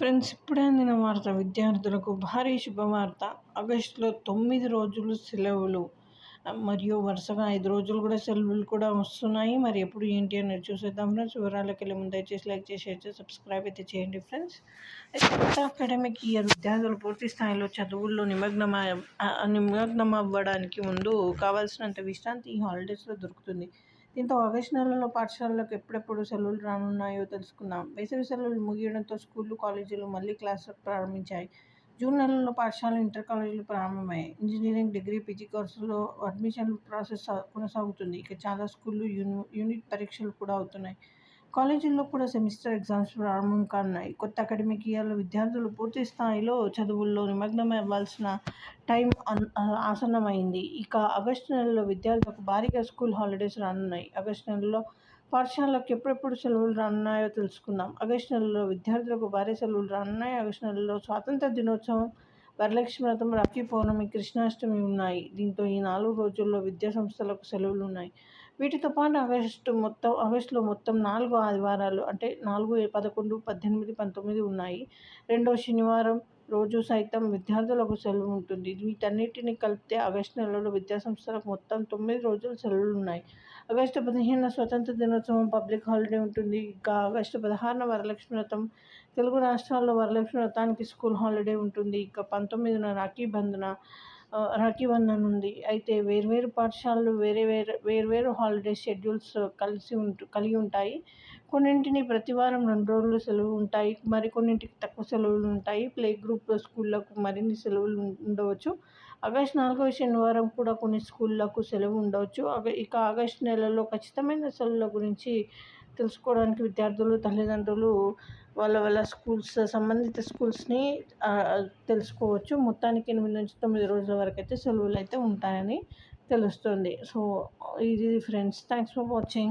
Friends ఇప్పుడే అందిన వార్త విద్యార్థులకు భారీ శుభవార్త. ఆగస్టులో తొమ్మిది రోజులు సెలవులు. మరియు వరుసగా ఐదు రోజులు కూడా సెలవులు కూడా వస్తున్నాయి. మరి ఎప్పుడు ఏంటి అనేది చూసేద్దాం ఫ్రెండ్స్. వివరాలకు వెళ్ళే ముందు దయచేసి లైక్ చేసి షేర్ చేసి సబ్స్క్రైబ్ అయితే చేయండి ఫ్రెండ్స్. కొత్త అకాడమిక్ ఇయర్ విద్యార్థులు పూర్తి స్థాయిలో చదువుల్లో నిమగ్నం నిమగ్నం అవ్వడానికి ముందు కావాల్సినంత విశ్రాంతి ఈ హాలిడేస్లో దొరుకుతుంది. దీంతో ఆగస్టు పాఠశాలలకు ఎప్పుడెప్పుడు సెలవులు రానున్నాయో తెలుసుకుందాం. వేసవి సెలవులు ముగియడంతో స్కూళ్ళు కాలేజీలు మళ్ళీ క్లాసులు ప్రారంభించాయి. జూన్ నెలలో పాఠశాల ఇంటర్ కాలేజీలు ప్రారంభమయ్యాయి. ఇంజనీరింగ్ డిగ్రీ పీజీ కోర్సుల్లో అడ్మిషన్ ప్రాసెస్ కొనసాగుతుంది. ఇక చాలా స్కూళ్ళు యూనిట్ పరీక్షలు కూడా అవుతున్నాయి. కాలేజీల్లో కూడా సెమిస్టర్ ఎగ్జామ్స్ ప్రారంభం కానున్నాయి కొత్త అకాడమిక్ ఇయర్లో విద్యార్థులు పూర్తి స్థాయిలో చదువుల్లో నిమగ్నం అవ్వాల్సిన టైం ఆసన్నమైంది. ఇక ఆగస్టు నెలలో విద్యార్థులకు భారీగా స్కూల్ హాలిడేస్ రానున్నాయి. ఆగస్టు నెలలో పాఠశాలకు ఎప్పుడెప్పుడు సెలవులు రానున్నాయో తెలుసుకుందాం. ఆగస్టు నెలలో విద్యార్థులకు భారీ సెలవులు రానున్నాయి. ఆగస్టు నెలలో స్వాతంత్ర దినోత్సవం వరలక్ష్మి వ్రతం రాఖీ పౌర్ణమి కృష్ణాష్టమి ఉన్నాయి. దీంతో ఈ నాలుగు రోజుల్లో విద్యా సంస్థలకు సెలవులు ఉన్నాయి. వీటితో పాటు ఆగస్టు మొత్తం ఆగస్టులో మొత్తం నాలుగు ఆదివారాలు అంటే నాలుగు పదకొండు పద్దెనిమిది పంతొమ్మిది ఉన్నాయి. రెండో శనివారం రోజు సైతం విద్యార్థులకు సెలవు ఉంటుంది. వీటన్నిటిని కలిపితే ఆగస్టు నెలలో విద్యాసంస్థలకు మొత్తం తొమ్మిది రోజులు సెలవులు ఉన్నాయి. ఆగస్టు పదిహేను స్వతంత్ర దినోత్సవం పబ్లిక్ హాలిడే ఉంటుంది. ఇంకా ఆగస్టు పదహారున వరలక్ష్మి వ్రతం తెలుగు రాష్ట్రాల్లో వరలక్ష్మి వ్రతానికి స్కూల్ హాలిడే ఉంటుంది. ఇక పంతొమ్మిదిన రాఖీ బంధన రాఖీ బంధన్ ఉంది. అయితే వేర్వేరు పాఠశాలలు వేరే వేరే వేర్వేరు హాలిడే షెడ్యూల్స్ కలిసి ఉంటు కలిగి ఉంటాయి. కొన్నింటిని ప్రతి వారం రెండు రోజులు సెలవు ఉంటాయి. మరికొన్నింటికి తక్కువ సెలవులు ఉంటాయి. ప్లే గ్రూప్ స్కూళ్ళకు మరిన్ని సెలవులు ఉండవచ్చు. ఆగస్టు నాలుగవ శనివారం కూడా కొన్ని స్కూళ్ళకు సెలవు ఉండవచ్చు. ఇక ఆగస్టు నెలలో ఖచ్చితమైన సెలవుల గురించి తెలుసుకోవడానికి విద్యార్థులు తల్లిదండ్రులు వాళ్ళ వాళ్ళ స్కూల్స్ సంబంధిత స్కూల్స్ని తెలుసుకోవచ్చు. మొత్తానికి ఎనిమిది నుంచి తొమ్మిది రోజుల వరకు అయితే సెలవులు అయితే ఉంటాయని తెలుస్తుంది. సో ఇది ఫ్రెండ్స్ థ్యాంక్స్ ఫర్ వాచింగ్.